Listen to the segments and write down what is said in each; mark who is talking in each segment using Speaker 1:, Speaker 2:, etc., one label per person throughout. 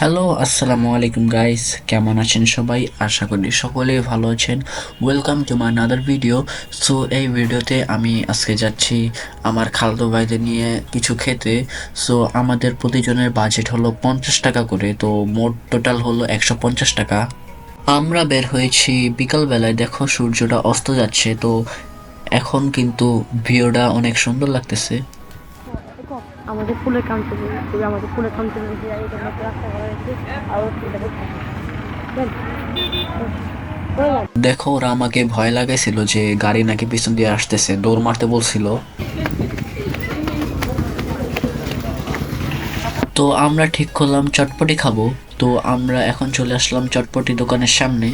Speaker 1: Hello আসসালামু আলাইকুম guys কেমন আছেন সবাই? আশা করি সকলেই ভালো আছেন। Welcome to my another video so এই ভিডিওতে আমি আজকে যাচ্ছি আমার খালদো ভাইদের নিয়ে কিছু খেতে। সো আমাদের প্রতিজনের বাজেট হলো পঞ্চাশ টাকা করে। তো, মোট টোটাল হলো একশো পঞ্চাশ টাকা। আমরা বের হয়েছি বিকালবেলায়। দেখো, সূর্যটা অস্ত যাচ্ছে। তো, এখন কিন্তু ভিউটা অনেক সুন্দর লাগতেছে।
Speaker 2: আমাদের ফুলের কাউন্টার আমাদের ফুলের কাউন্টার রাস্তা করা হয়েছে আর এটা
Speaker 1: দেখো ওরা আমাকে ভয় লাগাইছিল যে গাড়ি নাকি পিছন দিয়ে আসতেছে দৌড় মারতে বলছিল। তো আমরা ঠিক করলাম চটপটি খাব। তো আমরা এখন চলে আসলাম চটপটি দোকানের সামনে।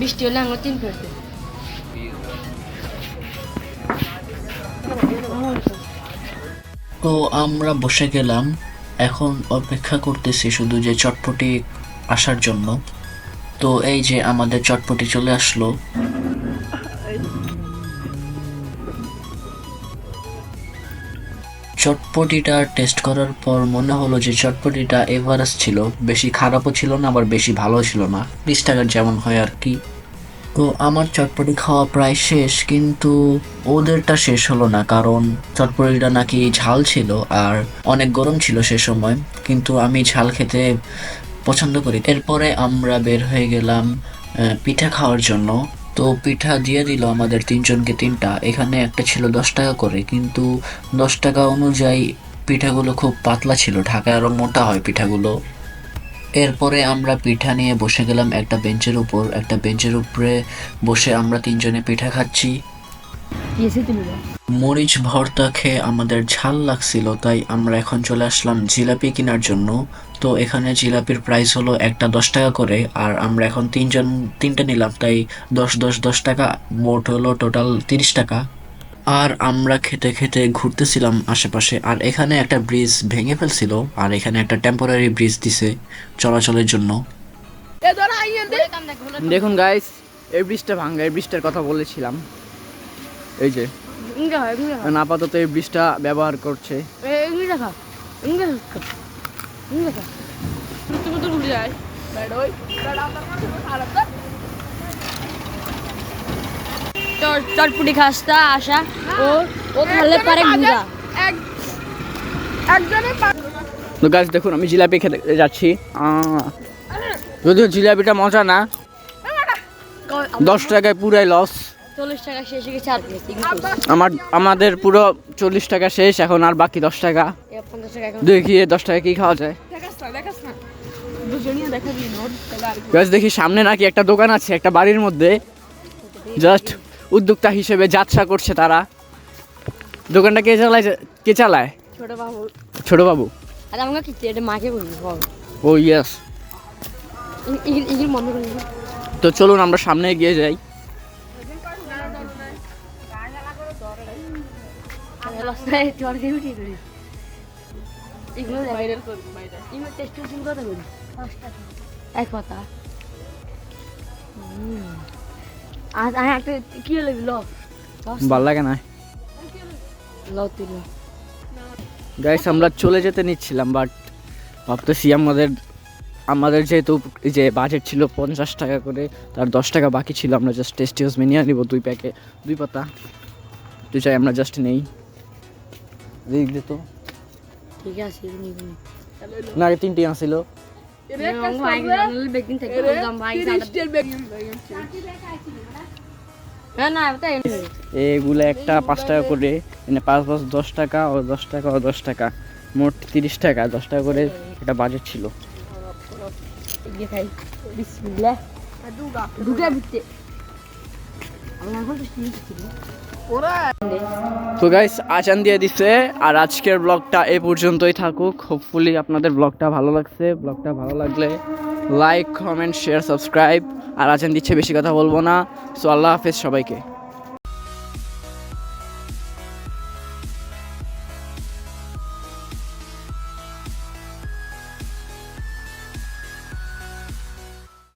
Speaker 2: বৃষ্টি হলে আমরা তিন
Speaker 1: তো আমরা বসে গেলাম, এখন অপেক্ষা করতেছি শুধু যে চটপটি আসার জন্য। তো এই যে আমাদের চটপটি চলে আসলো চটপটিটা টেস্ট করার পর মনে হলো যে চটপটিটা এভারেস্ট ছিল। বেশি খারাপও ছিল না, আবার বেশি ভালো ছিল না। বিশ টাকার যেমন হয় আর কি। তো আমার চটপটি খাওয়া প্রায় শেষ, কিন্তু ওদেরটা শেষ হলো না, কারণ চটপটিটা নাকি ঝাল ছিল আর অনেক গরম ছিল সে সময়। কিন্তু আমি ঝাল খেতে পছন্দ করি। এরপরে আমরা বের হয়ে গেলাম পিঠা খাওয়ার জন্য। তো পিঠা দিয়ে দিল আমাদের তিনজনকে তিনটা। এখানে একটা ছিল দশ টাকা করে, কিন্তু দশ টাকা অনুযায়ী পিঠাগুলো খুব পাতলা ছিল। ঢাকায় আরও মোটা হয় পিঠাগুলো। এরপরে আমরা পিঠা নিয়ে বসে গেলাম একটা বেঞ্চের উপর। একটা বেঞ্চের উপরে বসে আমরা তিনজনে পিঠা খাচ্ছি। মরিচ ভর্তা খেয়ে আমাদের ঝাল লাগছিল তাই আমরা এখন চলে আসলাম জিলাপি কেনার জন্য। তো এখানে জিলাপির প্রাইস হলো একটা দশ টাকা করে আর আমরা এখন তিনজন তিনটে নিলাম তাই দশ দশ দশ টাকা মোট হলো টোটাল তিরিশ টাকা। আর আমরা খেতে খেতে ঘুরতেছিলাম আশেপাশে আর এখানে একটা ব্রিজ ভেঙে ফেলছিল আর এখানে একটা টেম্পোরারি ব্রিজ দিছে চলাচলের জন্য।
Speaker 3: দেখুন গাইস এই ব্রিজটা ভাঙ্গা এই ব্রিজটার কথা বলেছিলাম। এই যে।
Speaker 2: হয়
Speaker 3: আপাতত এই ব্রিজটা ব্যবহার করছে।
Speaker 2: চটপুটি খাস্তা আসা ও ও খালে পারে
Speaker 3: তো গাছ দেখুন আমি জিলাপি খেতে যাচ্ছি। যদিও জিলাপিটা মজা না। দশ টাকায় পুরাই লস
Speaker 2: চল্লিশ টাকা শেষে গেছে আর
Speaker 3: আমার আমাদের পুরো চল্লিশ টাকা শেষ এখন আর বাকি দশ টাকা। দেখি দশ টাকা কি খাওয়া যায়? গাছ দেখি সামনে নাকি একটা দোকান আছে একটা বাড়ির মধ্যে। জাস্ট উদ্যোক্তা হিসেবে যাত্রা করছে তারা। দোকানটা কে চালায় কে চালায়?
Speaker 2: ছোট বাবু।
Speaker 3: ছোট বাবু।
Speaker 2: আর আমাকে কি এটা মাকে বলবি বল।
Speaker 3: ও ইয়েস
Speaker 2: মনে করি
Speaker 3: তো চলুন আমরা সামনে এগিয়ে যাই।
Speaker 2: এগুলো ভাইরাল করবি ভাইরাল এগুলো টেস্ট টেস্ট কথা বলি এক কথা আজ আমি একটা কি হলো ল
Speaker 3: ভালো লাগে না।
Speaker 2: ল তুই
Speaker 3: গাইস আমরা চলে যেতে নিচ্ছিলাম বাট ভাবতেছি আমাদের আমাদের যেহেতু যে বাজেট ছিল পঞ্চাশ টাকা করে তার দশ টাকা বাকি ছিল আমরা জাস্ট টেস্টি হাউস নিয়ে নিব দুই প্যাকে দুই পাতা। তুই চাই আমরা জাস্ট নেই। দেখ দে তো।
Speaker 2: ঠিক আছে
Speaker 3: না আগে তিনটি
Speaker 2: এমনি।
Speaker 3: এগুলো একটা পাঁচ টাকা করে মানে পাঁচ পাঁচ দশ টাকা ও দশ টাকা ও দশ টাকা। মোট তিরিশ টাকা দশ টাকা করে এটা বাজেট ছিল।
Speaker 2: দুগা। বিতে আমরা এখন তো
Speaker 3: তো গাইস আচান দিয়ে দিচ্ছে আর আজকের ব্লগটা এই পর্যন্তই থাকুক। হোপফুলি আপনাদের ব্লগটা ভালো লাগছে। ব্লগটা ভালো লাগলে লাইক কমেন্ট শেয়ার সাবস্ক্রাইব আর আচান দিচ্ছে, বেশি কথা বলব না। সো আল্লাহ হাফেজ সবাইকে।